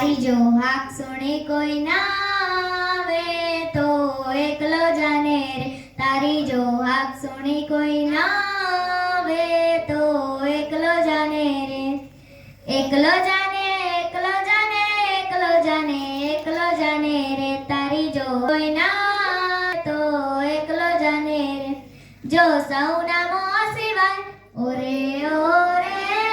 તારી જો હાક સુણી કોઈ ના તો એકલો જાને રે. તારી જો હાક સુણી કોઈ ના તો એકલો જાને રે. એકલો જાને એકલો જાને એકલો જાને એકલો જાને રે. તારી જો કોઈ ના તો એકલો જાને રે. જો સૌના મોં સિવાય, ઓરે ઓરે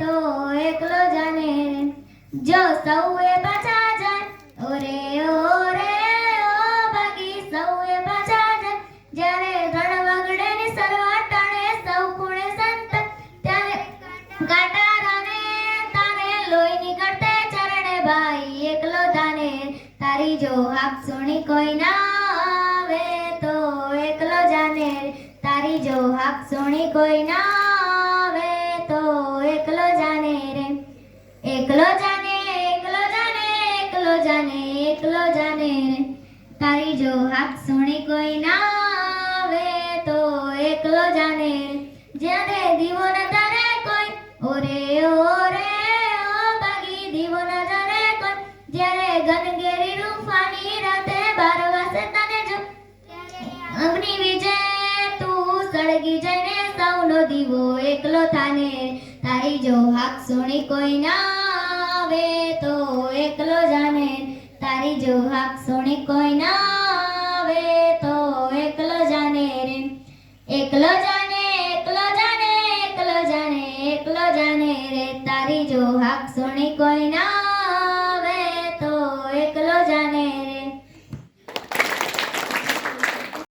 તો એકલો જાને, જો સૌએ પાછા જાય, ઓરે ઓરે, ઓ બાકી સૌએ પાછા જાય. જ્યારે રણ વગડે ને સરવા ટાણે સૌ કુણે સંત, ત્યારે કાટા રાને તારે લોહી નીકળતે ચરણે ભાઈ એકલો જાને. તારી જો હાફ સુણી કોઈ ના આવે તો એકલો જાને. તારી જો હાફ સુણી કોઈ ના એકલો જાને રે. એકલો જાને એકલો જાને એકલો જાને એકલો જાને રે. તારી જો હાથ સુણી કોઈ ના આવે તો એકલો જાને જ્યાં દીવો ન જઈને સૌનો દીવો એકલો થાને તારી જો હાક સુણી કોઈ ના આવે તો એકલો જાને તારી જો હાક સુણી કોઈ ના આવે તો એકલો જાને રે એકલો જાને એકલો જાને એકલો જાને એકલો જાને રે તારી જો હાક સુણી કોઈ ના